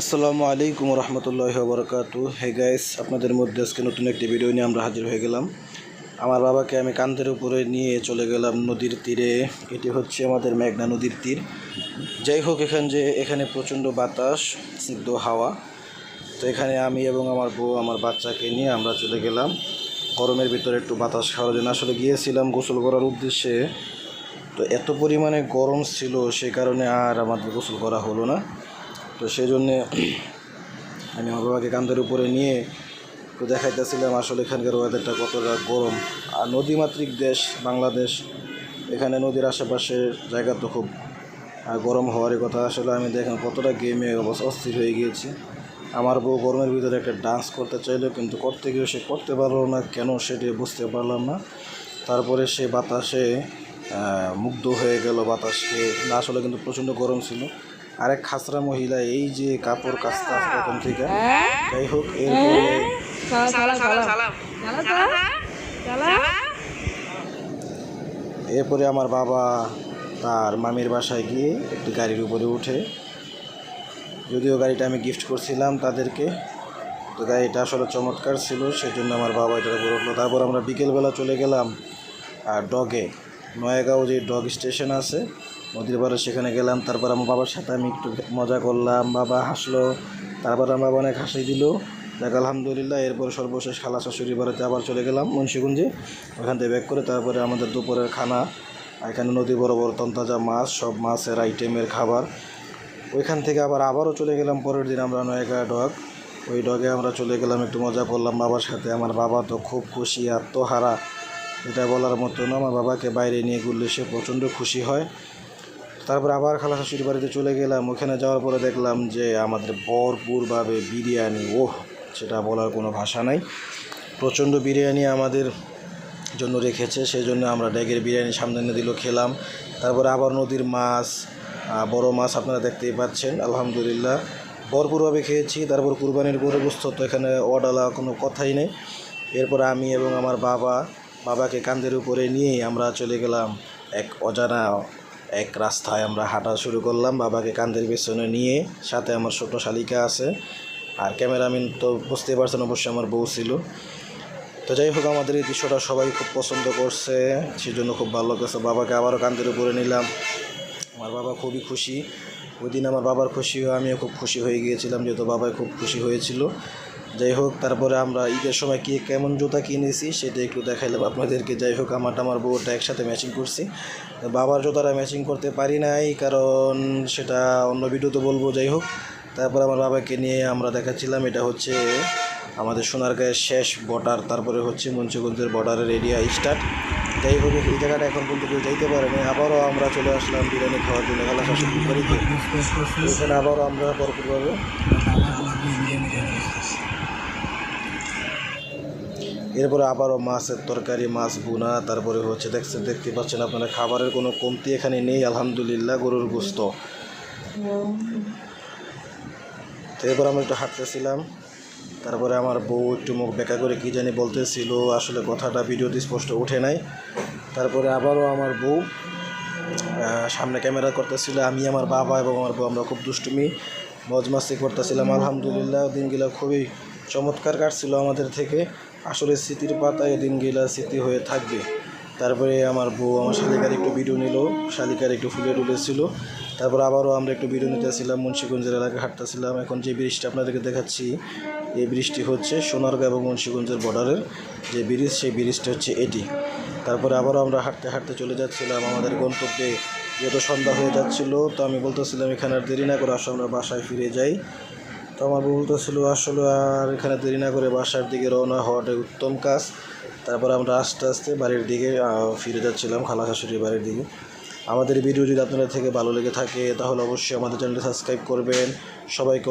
আসসালামু আলাইকুম রহমতুল্লাহ বরকাতু hey guys, আপনাদের মধ্যে আজকে নতুন একটি ভিডিও নিয়ে আমরা হাজির হয়ে গেলাম। আমার বাবাকে আমি কান্দের উপরে নিয়ে চলে গেলাম নদীর তীরে। এটি হচ্ছে আমাদের মেঘনা নদীর তীর। যাই হোক, এখান যে, এখানে প্রচণ্ড বাতাস, স্নিগ্ধ হাওয়া। তো এখানে আমি এবং আমার বউ, আমার বাচ্চাকে নিয়ে আমরা চলে গেলাম। গরমের ভিতরে একটু বাতাস খাওয়ার জন্য। আসলে গিয়েছিলাম গোসল করার উদ্দেশ্যে। তো এত পরিমাণে গরম ছিল সেই কারণে আর আমাদের গোসল করা হলো না। তো সেই জন্যে আমি আমার বাবাকে কান্দের উপরে নিয়ে একটু দেখাইতেছিলাম আসলে এখানকার ওয়েদারটা কতটা গরম। আর নদীমাতৃক দেশ, বাংলাদেশ, এখানে নদীর আশেপাশে জায়গা তো খুব গরম হওয়ারই কথা। আসলে আমি দেখেন কতটা গেমে অস্থির হয়ে গিয়েছি। আমার বউ গরমের ভিতরে একটা ডান্স করতে চাইলো, কিন্তু করতে গিয়ে সে করতে পারল না। কেন সেটি বুঝতে পারলাম না। তারপরে সে বাতাসে মুগ্ধ হয়ে গেল বাতাসকে না আসলে কিন্তু প্রচণ্ড গরম ছিল। আরেক খাসরা মহিলা এই যে কাপড় কাচতে আসতে ওখান থেকে। যাই হোক এরপরে সালাম সালাম সালাম এরপরে আমার বাবা তার মামির বাসায় গিয়ে একটি গাড়ির উপরে উঠে। যদিও গাড়িটা আমি গিফট করছিলাম তাদেরকে তো গাড়িটা আসলে চমৎকার ছিল সেই জন্য আমার বাবা এটার উপরে উঠল। তারপর আমরা বিকেলবেলা চলে গেলাম আর ডগে নয়াগাঁও যে ডগ স্টেশন আছে, নদীর পাড়ে সেখানে গেলাম। তারপর আমার বাবার সাথে আমি একটু মজা করলাম। বাবা হাসলো। তারপর আমার বাবা অনেক হাসি দিল। দেখ, আলহামদুলিল্লাহ, এরপর সর্বশেষ খালা শাশুড়ি বাড়িতে আবার চলে গেলাম মুন্সিগঞ্জে। ওখান থেকে ব্যাক করে তারপরে আমাদের দুপুরের খানা। এখানে নদী বড় তন্তাজা মাছ, সব মাছের আইটেমের খাবার। ওইখান থেকে আবার আবারও চলে গেলাম। পরের দিন আমরা নয়গা ডগ। ওই ডগে আমরা চলে গেলাম, একটু মজা করলাম বাবার সাথে। আমার বাবা তো খুব খুশি, আত্মহারা। এটা বলার মতো না। আমার বাবাকে বাইরে নিয়ে ঘুরলে সে প্রচণ্ড খুশি হয়। তারপর আবার খালা শাশুড়ি বাড়িতে চলে গেলাম। ওখানে যাওয়ার পরে দেখলাম যে আমাদের ভরপুরভাবে বিরিয়ানি, ওহ, সেটা বলার কোনো ভাষা নাই। প্রচণ্ড বিরিয়ানি আমাদের জন্য রেখেছে সেই জন্য আমরা ড্যাগের বিরিয়ানি সামনে এনে দিল, খেলাম। তারপরে আবার নদীর মাছ বড় মাছ আপনারা দেখতেই পাচ্ছেন, আলহামদুলিল্লাহ। ভরপুরভাবে খেয়েছি। তারপর কুরবানির গরু তো এখানে অডালা কোনো কথাই নেই। এরপর আমি এবং আমার বাবা বাবাকে কান্দের উপরে নিয়ে আমরা চলে গেলাম এক অজানা, এক রাস্তায় আমরা হাঁটা শুরু করলাম বাবাকে কান্দের পেছনে নিয়ে। সাথে আমার ছোট শালিকা আছে আর ক্যামেরাম্যান তো বুঝতেই পারছেন অবশ্যই আমার বউ ছিল। তো যাই হোক, আমাদের এই দৃশ্যটা সবাই খুব পছন্দ করছে সেই জন্য খুব ভালো লাগছে বাবাকে আবারও কান্দের উপরে নিলাম। আমার বাবা খুবই খুশি। ওই দিন আমার বাবার খুশি হয়ে আমিও খুব খুশি হয়ে গিয়েছিলাম, যেহেতু বাবাই খুব খুশি হয়েছিল। যাই হোক, তারপরে আমরা ঈদের সময় কি কেমন জুতা কিনেছি সেটা একটু দেখাইলাম আপনাদেরকে। যাই হোক আমারটা আমার বউটা একসাথে ম্যাচিং করছি। বাবার জুতাটা ম্যাচিং করতে পারি নাই, কারণ সেটা অন্য ভিডিওতে বলব, যাই হোক। তারপর আমার বাবাকে নিয়ে আমরা দেখাচ্ছিলাম, এটা হচ্ছে আমাদের সোনার সোনারগাঁয়ের শেষ বর্ডার তারপরে হচ্ছে মঞ্চগঞ্জের বর্ডারের এরিয়া স্টার্ট যাই হোক, এই জায়গাটা এখন পর্যন্ত কেউ যাইতে পারেনি। আবারও আমরা চলে আসলাম বিরিয়ানি খাওয়ার জন্য খালা শাশুড়ি বাড়িতে। এখানে আবারও আমরা ভরপুরভাবে এরপরে আবারও মাছের তরকারি, মাছ ভুনা, তারপরে হচ্ছে দেখছেন, দেখতে পাচ্ছেন আপনারা, খাবারের কোনো কমতি এখানে নেই, আলহামদুলিল্লাহ, গরুর গোস্ত। তো এরপর আমরা একটু হাঁটতেছিলাম, তারপরে আমার বউ একটু মুখ বেকা করে কী জানি বলতেছিল, আসলে কথাটা ভিডিওতে স্পষ্ট ওঠে নাই। তারপরে আবারও আমার বউ সামনে ক্যামেরা করতেছিল, আমি আমার বাবা এবং আমার বউ, আমরা খুব দুষ্টুমি, মজমাস্তি করতেছিলাম, আলহামদুলিল্লাহ, দিনগুলো খুবই চমৎকার কাটছিল আমাদের থেকে। আসলে স্মৃতির পাতায় গেলা স্মৃতি হয়ে থাকবে। তারপরে আমার বউ আমার শালিকার একটু ভিডিও নিল, শালিকার একটু ফুলে তুলেছিল তারপর আবারও আমরা একটু ভিডিও নিতেছিলাম মুন্সিগঞ্জের এলাকায় হাঁটতেছিলাম। এখন যে ব্রিজটা আপনাদেরকে দেখাচ্ছি, এই ব্রিজটি হচ্ছে সোনারগাঁ এবং মুন্সিগঞ্জের বর্ডারের যে ব্রিজ সেই ব্রিজটা হচ্ছে এটি। তারপরে আবারও আমরা হাঁটতে হাঁটতে চলে যাচ্ছিলাম। আমাদের গন্তব্যে যেহেতু সন্ধ্যা হয়ে যাচ্ছিল, তো আমি বলতেছিলাম, এখানে আর দেরি না করে আসলে আমরা বাসায় ফিরে যাই। তো আমার বলতেছিল আসলে আর এখানে দেরি না করে বাসার দিকে রওনা হওয়াটাই উত্তম কাজ। তারপর আমরা আস্তে আস্তে বাড়ির দিকে ফিরে যাচ্ছিলাম খালা শাশুড়ির বাড়ির দিকে। আমাদের ভিডিও যদি আপনাদের থেকে ভালো লেগে থাকে, তাহলে অবশ্যই আমাদের চ্যানেলটি সাবস্ক্রাইব করবেন। সবাইকে